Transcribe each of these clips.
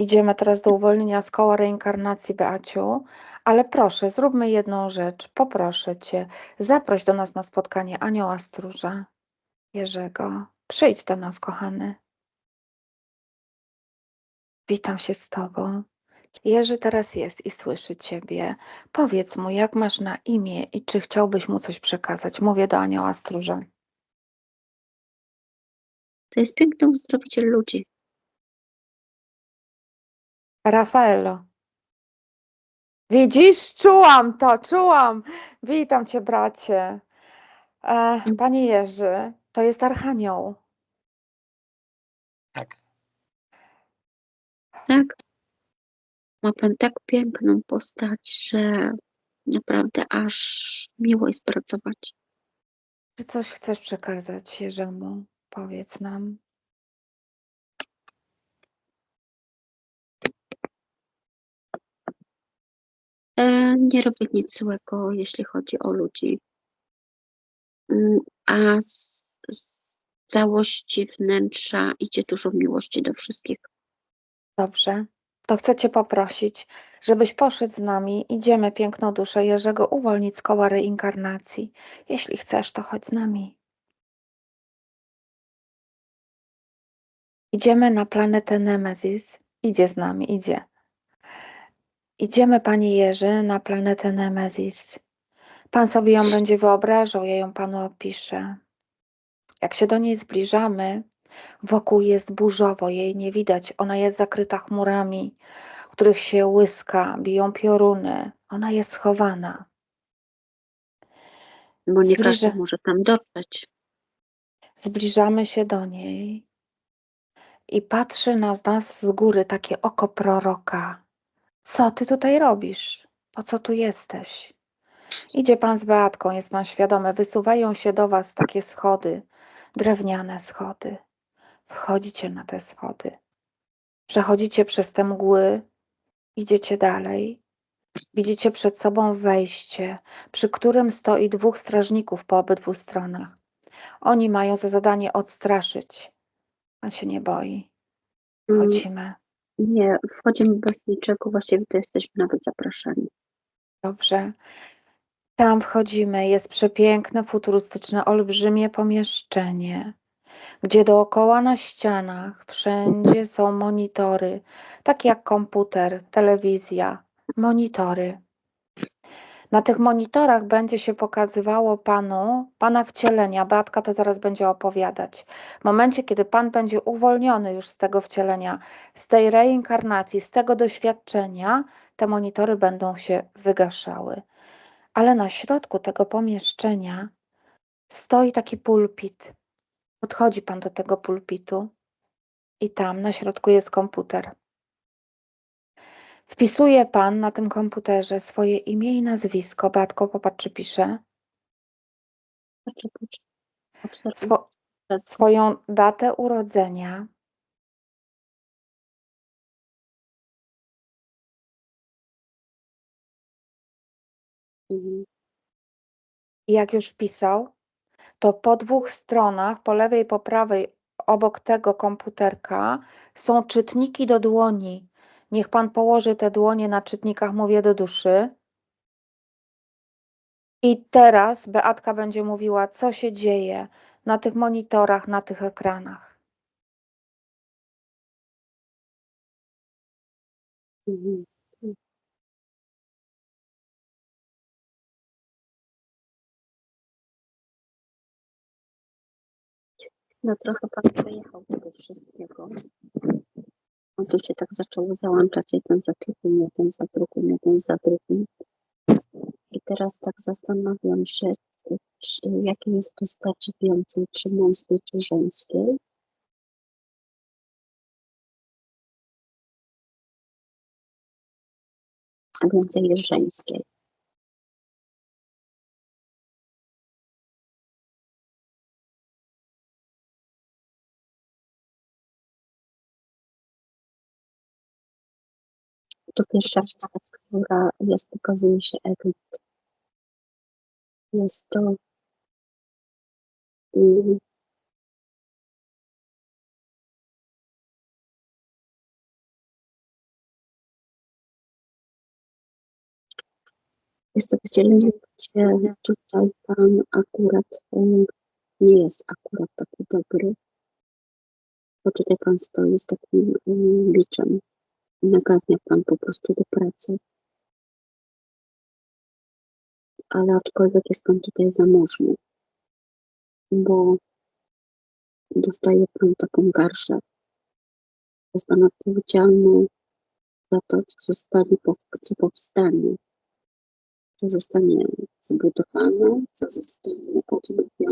Idziemy teraz do uwolnienia z koła reinkarnacji, Beaciu, ale proszę, zróbmy jedną rzecz. Poproszę cię, zaproś do nas na spotkanie anioła stróża Jerzego. Przyjdź do nas, kochany. Witam się z tobą. Jerzy teraz jest i słyszy ciebie. Powiedz mu, jak masz na imię i czy chciałbyś mu coś przekazać. Mówię do anioła stróża. To jest piękny uzdrowiciel ludzi. Rafaelo. Widzisz? Czułam to, czułam. Witam cię, bracie. E, panie Jerzy, to jest Archanioł. Tak. Tak? Ma pan tak piękną postać, że naprawdę aż miło jest pracować. Czy coś chcesz przekazać Jerzemu? Powiedz nam. E, nie robię nic złego, jeśli chodzi o ludzi. Mm, A z, z całości wnętrza idzie dużo miłości do wszystkich. Dobrze. To chcę cię poprosić, żebyś poszedł z nami. Idziemy piękną duszę Jerzego uwolnić z koła reinkarnacji. Jeśli chcesz, to chodź z nami. Idziemy na planetę Nemezis. Idzie z nami, idzie. Idziemy, panie Jerzy, na planetę Nemezis. Pan sobie ją będzie wyobrażał, ja ją panu opiszę. Jak się do niej zbliżamy, wokół jest burzowo, jej nie widać. Ona jest zakryta chmurami, których się łyska, biją pioruny. Ona jest schowana. Bo nie Zbliża- każdy może tam dotrzeć. Zbliżamy się do niej i patrzy na nas z góry takie oko proroka. Co ty tutaj robisz? Po co tu jesteś? Idzie pan z Beatką, jest pan świadomy. Wysuwają się do was takie schody, drewniane schody. Wchodzicie na te schody. Przechodzicie przez te mgły, idziecie dalej. Widzicie przed sobą wejście, przy którym stoi dwóch strażników po obydwu stronach. Oni mają za zadanie odstraszyć. Pan się nie boi. Mm, Wchodzimy. Nie, wchodzimy bez niczego, właściwie to jesteśmy nawet zapraszani. Dobrze. Tam wchodzimy. Jest przepiękne, futurystyczne, olbrzymie pomieszczenie, gdzie dookoła na ścianach wszędzie są monitory, takie jak komputer, telewizja, monitory. Na tych monitorach będzie się pokazywało panu, pana wcielenia. Beatka to zaraz będzie opowiadać. W momencie, kiedy pan będzie uwolniony już z tego wcielenia, z tej reinkarnacji, z tego doświadczenia, te monitory będą się wygaszały. Ale na środku tego pomieszczenia stoi taki pulpit. Podchodzi pan do tego pulpitu i tam na środku jest komputer. Wpisuje pan na tym komputerze swoje imię i nazwisko. Batko, popatrz, czy pisze. Patrzę, patrzę. Obserwuję. Swo- swoją datę urodzenia, Mhm. I jak już wpisał, to po dwóch stronach, po lewej i po prawej, obok tego komputerka, są czytniki do dłoni. Niech pan położy te dłonie na czytnikach, mówię do duszy. I teraz Beatka będzie mówiła, co się dzieje na tych monitorach, na tych ekranach. No trochę pan przejechał tego wszystkiego. No tu się tak zaczęło załączać jeden za drugim, jeden za drugim, jeden za drugim. I teraz tak zastanawiam się, jakiej jest postaci więcej, czy męskiej, czy żeńskiej. A więcej jest żeńskiej. to pierwsza postać, która jest pokazuje się Egipt. Jest to mm, jest to rozdzielenie, gdzie tutaj Pan akurat mm, nie jest akurat taki dobry, bo tutaj Pan stoi z takim mm, um, biczem. Nagarnia pan po prostu do pracy. Ale aczkolwiek jest pan tutaj zamożny, bo dostaje pan taką garszę. Jest pan odpowiedzialny za to, co zostanie, co powstanie, co zostanie zbudowane, co zostanie.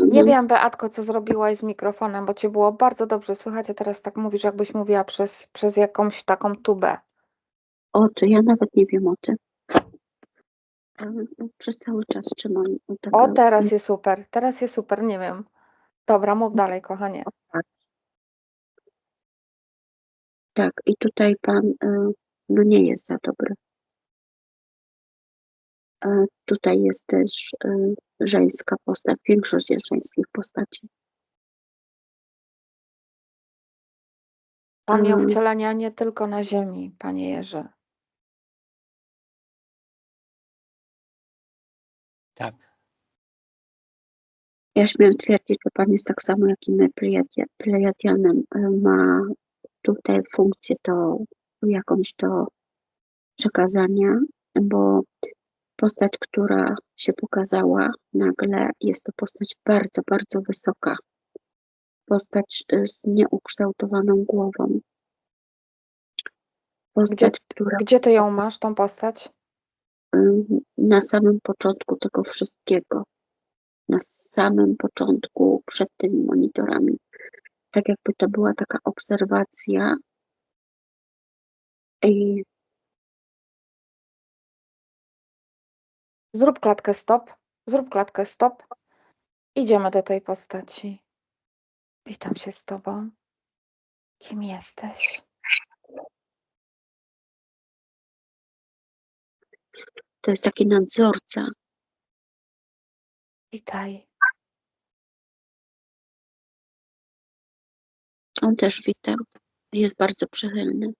Nie wiem, Beatko, co zrobiłaś z mikrofonem, bo cię było bardzo dobrze słychać, a teraz tak mówisz, jakbyś mówiła przez, przez jakąś taką tubę. O, to ja nawet nie wiem o. E, no, Przez cały czas trzymam tak, O, teraz jest super, teraz jest super, nie wiem. Dobra, mów dalej, kochanie. Tak, i tutaj pan e, no nie jest za dobry. E, Tutaj jest też e, żeńska postać, większość jest żeńskich postaci. Pan miał Mm. wcielenia nie tylko na ziemi, panie Jerzy. Tak. Ja śmiem twierdzić, że pan jest tak samo jak i my, Plejadia- Plejadianem. e, Ma tutaj funkcję to jakąś do przekazania, bo postać, która się pokazała nagle, jest to postać bardzo, bardzo wysoka. Postać e, z nieukształtowaną głową. Postać, która Gdzie ty ją masz, tą postać? ym, na samym początku tego wszystkiego, na samym początku, przed tymi monitorami, tak jakby to była taka obserwacja i Zrób klatkę stop, zrób klatkę stop. Idziemy do tej postaci. Witam się z tobą. Kim jesteś? to jest taki nadzorca, Witaj. on też wita, jest bardzo przychylny.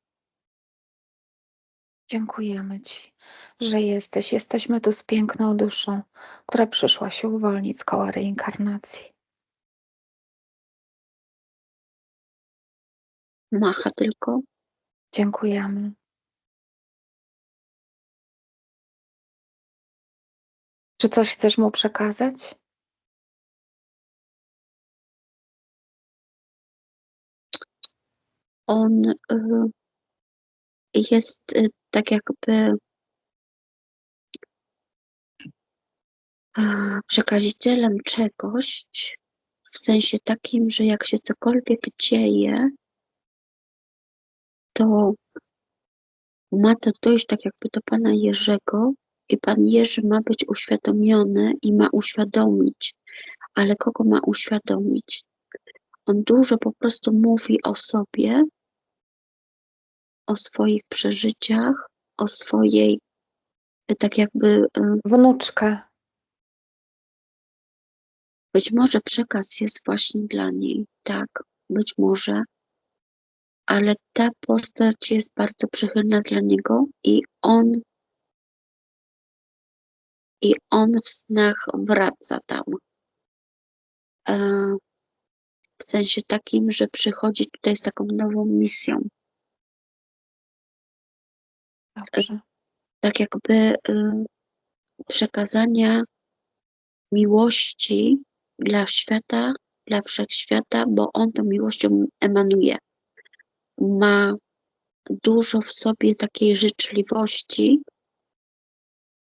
Dziękujemy Ci, że jesteś. Jesteśmy tu z piękną duszą, która przyszła się uwolnić z koła reinkarnacji. Macha tylko, Dziękujemy. Czy coś chcesz mu przekazać? on y, jest y, tak jakby przekazicielem czegoś, w sensie takim, że jak się cokolwiek dzieje, to ma to dojść tak jakby do pana Jerzego i pan Jerzy ma być uświadomiony i ma uświadomić, ale kogo ma uświadomić? On dużo po prostu mówi o sobie, o swoich przeżyciach, o swojej, y, tak jakby, y, Wnuczkę. być może przekaz jest właśnie dla niej, tak, być może, ale ta postać jest bardzo przychylna dla niego i on i on w snach wraca tam. E, w sensie takim, że przychodzi tutaj z taką nową misją. Dobrze. Tak jakby y, przekazania miłości dla świata, dla wszechświata, bo on tą miłością emanuje. Ma dużo w sobie takiej życzliwości.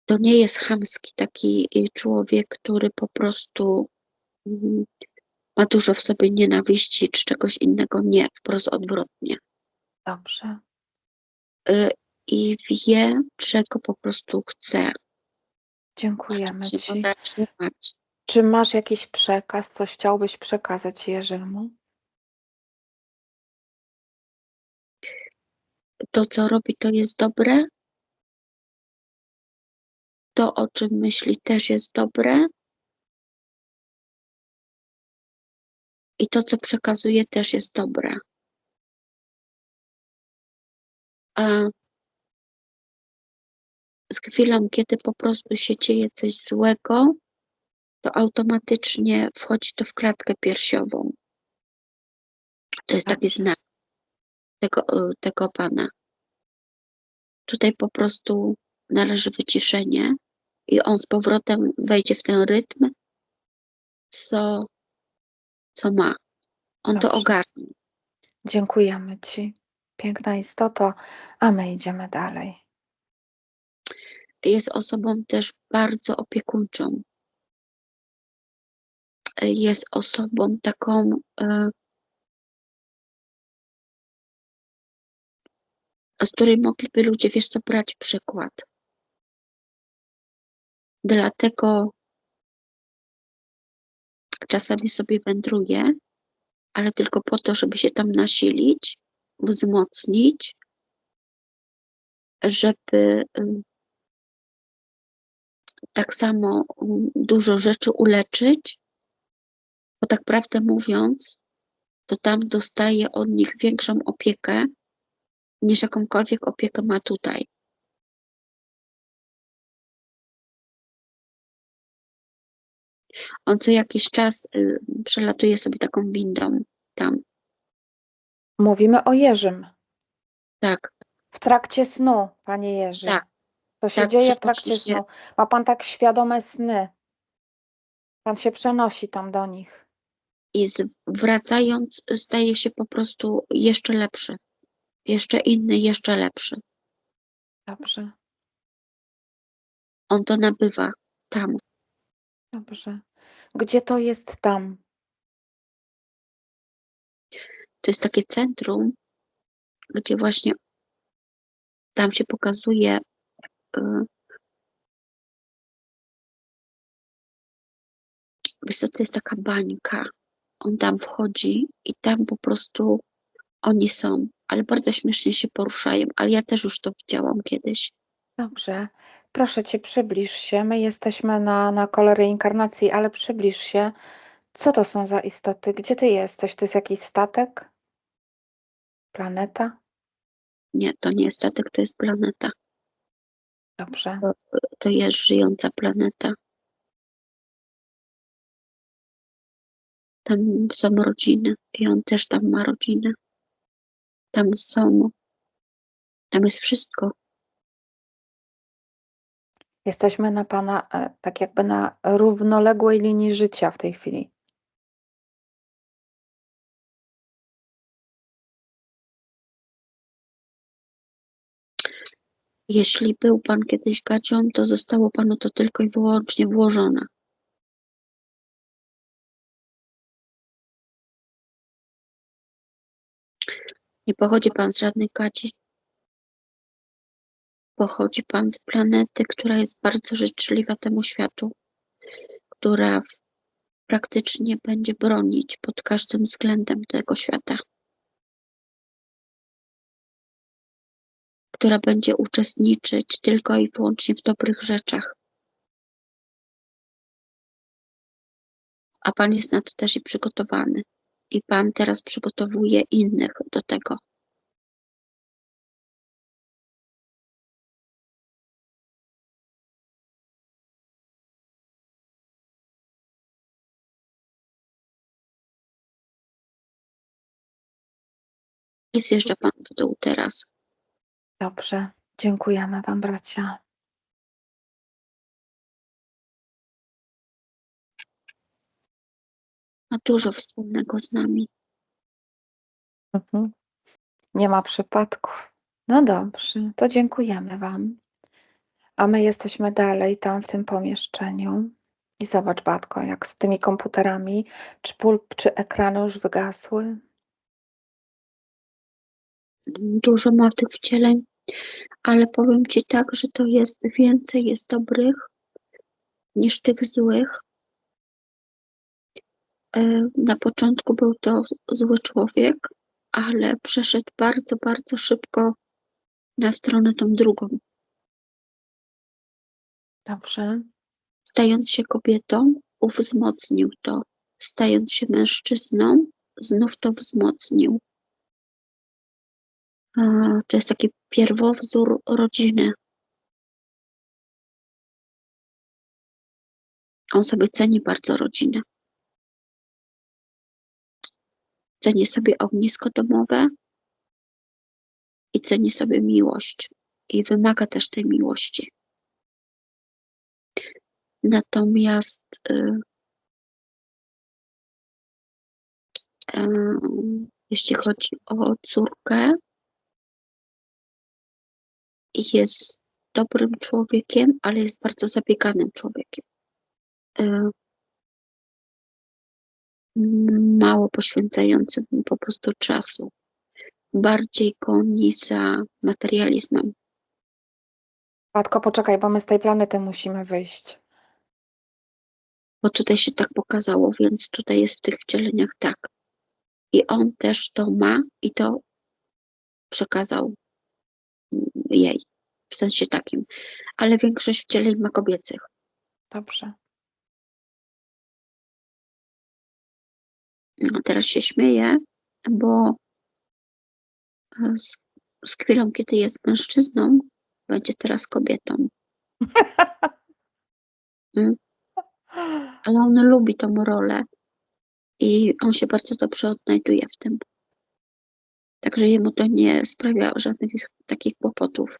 To nie jest chamski taki y, człowiek, który po prostu mm, ma dużo w sobie nienawiści czy czegoś innego. Nie, wprost odwrotnie. Dobrze. I wie, czego po prostu chce. Dziękujemy Czego Ci. zatrzymać. Czy masz jakiś przekaz, coś chciałbyś przekazać Jerzemu? To, co robi, to jest dobre. To, o czym myśli, też jest dobre. I to, co przekazuje, też jest dobre. A z chwilą, kiedy po prostu się dzieje coś złego, to automatycznie wchodzi to w klatkę piersiową. To jest taki znak tego, tego pana. Tutaj po prostu należy wyciszenie i on z powrotem wejdzie w ten rytm, co, co ma. On to Dobrze. ogarnie. Dziękujemy Ci, piękna istoto, a my idziemy dalej. Jest osobą też bardzo opiekuńczą. Jest osobą taką, e, z której mogliby ludzie, wiesz co, brać przykład. Dlatego czasami sobie wędruję, ale tylko po to, żeby się tam nasilić, wzmocnić, żeby y, tak samo y, dużo rzeczy uleczyć, bo tak prawdę mówiąc, to tam dostaje od nich większą opiekę, niż jakąkolwiek opiekę ma tutaj. On co jakiś czas y, przelatuje sobie taką windą tam. Mówimy o Jerzym. Tak, W trakcie snu, Panie Jerzy. Tak. To się Tak, dzieje w trakcie snu. Ma Pan tak świadome sny. Pan się przenosi tam do nich. i wracając staje się po prostu jeszcze lepszy. Jeszcze inny, jeszcze lepszy. Dobrze, On to nabywa tam. dobrze. Gdzie to jest tam? To jest takie centrum, gdzie właśnie tam się pokazuje wiesz co, to jest taka bańka. On tam wchodzi i tam po prostu oni są, ale bardzo śmiesznie się poruszają, ale ja też już to widziałam kiedyś. Dobrze. Proszę Cię, przybliż się. My jesteśmy na, na kole reinkarnacji, ale przybliż się. Co to są za istoty? Gdzie Ty jesteś? To jest jakiś statek? Planeta? Nie, to nie jest statek, to jest planeta. Dobrze. To jest żyjąca planeta. Tam są rodziny i on też tam ma rodzinę. Tam są, tam jest wszystko. Jesteśmy na Pana, e, tak jakby na równoległej linii życia w tej chwili. Jeśli był pan kiedyś gacią, to zostało panu to tylko i wyłącznie włożone. Nie pochodzi pan z żadnej gaci. Pochodzi pan z planety, która jest bardzo życzliwa temu światu, która praktycznie będzie bronić pod każdym względem tego świata. Która będzie uczestniczyć tylko i wyłącznie w dobrych rzeczach. A pan jest na to też i przygotowany. I pan teraz przygotowuje innych do tego. I zjeżdża pan w dół teraz. Dobrze. Dziękujemy Wam, bracia. Ma dużo wspólnego z nami. Mhm. Nie ma przypadków. No dobrze, to dziękujemy Wam. A my jesteśmy dalej tam w tym pomieszczeniu. I zobacz, Batko, jak z tymi komputerami, czy pulp, czy ekrany już wygasły. Dużo ma tych wcieleń, ale powiem ci tak, że to jest więcej jest dobrych niż tych złych. E, Na początku był to zły człowiek, ale przeszedł bardzo, bardzo szybko na stronę tą drugą. Dobrze, Stając się kobietą, wzmocnił to. Stając się mężczyzną, znów to wzmocnił. To jest taki pierwowzór rodziny. On sobie ceni bardzo rodzinę. Ceni sobie ognisko domowe i ceni sobie miłość. I wymaga też tej miłości. Natomiast y, jeśli chodzi o córkę, jest dobrym człowiekiem, ale jest bardzo zabieganym człowiekiem. Y, mało poświęcającym po prostu czasu. Bardziej goni za materializmem. Matko, poczekaj, bo my z tej planety musimy wyjść. bo tutaj się tak pokazało, więc tutaj jest w tych wcieleniach tak. I on też to ma i to przekazał jej, w sensie takim. Ale większość wcieleń ma kobiecych. Dobrze. No, teraz się śmieję, bo e, z, z chwilą, kiedy jest mężczyzną, będzie teraz kobietą. Ale on lubi tą rolę i on się bardzo dobrze odnajduje w tym. Także jemu to nie sprawia żadnych takich kłopotów.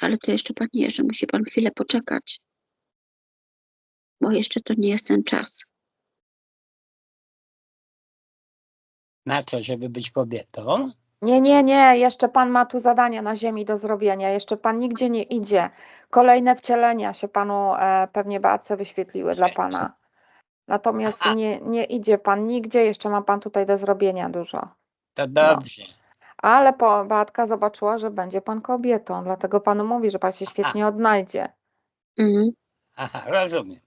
Ale to jeszcze, panie Jerzy, musi pan chwilę poczekać, bo jeszcze to nie jest ten czas. Na co, żeby być kobietą? Nie, nie, nie, jeszcze pan ma tu zadania na ziemi do zrobienia, jeszcze pan nigdzie nie idzie. Kolejne wcielenia się panu e, pewnie Beatce wyświetliły dla pana. Natomiast nie, nie idzie pan nigdzie, jeszcze ma pan tutaj do zrobienia dużo. To dobrze. Ale po, Beatka zobaczyła, że będzie pan kobietą, dlatego panu mówi, że pan się świetnie odnajdzie. Mhm, Aha, rozumiem.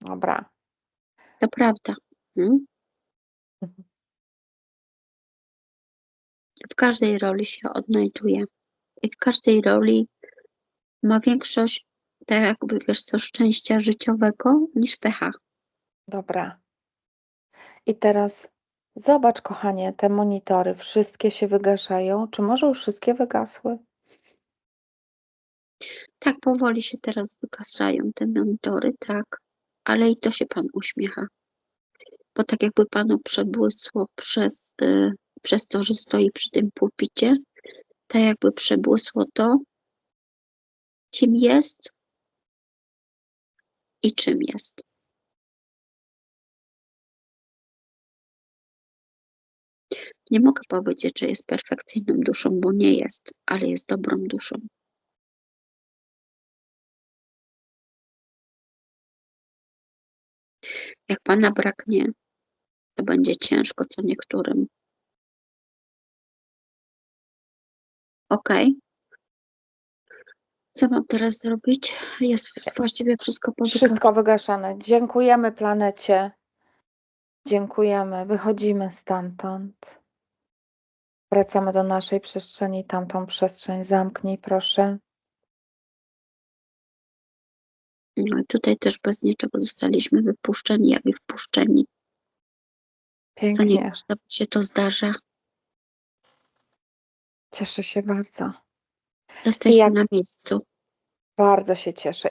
Dobra. to prawda. Mhm. W każdej roli się odnajduje. I w każdej roli ma większość, tak jakby wiesz co, szczęścia życiowego niż pecha. Dobra. I teraz zobacz, kochanie, te monitory, wszystkie się wygaszają. Czy może już wszystkie wygasły? Tak powoli się teraz wygaszają te monitory, tak, ale i to się Pan uśmiecha. Bo tak jakby Panu przebłysło przez, y, przez to, że stoi przy tym pulpicie, tak jakby przebłysło to, kim jest i czym jest. Nie mogę powiedzieć, że jest perfekcyjną duszą, bo nie jest, ale jest dobrą duszą. Jak Pana braknie, to będzie ciężko co niektórym. Ok. Co mam teraz zrobić? Jest właściwie wszystko powykazane. Wszystko wygaszane. Dziękujemy planecie. Dziękujemy. Wychodzimy stamtąd. Wracamy do naszej przestrzeni. Tamtą przestrzeń zamknij, proszę. No i tutaj też bez niczego zostaliśmy wypuszczeni, jak i wpuszczeni. Co nie Pięknie. każdemu się to zdarza. Cieszę się bardzo. Jesteśmy jak- na miejscu. Bardzo się cieszę.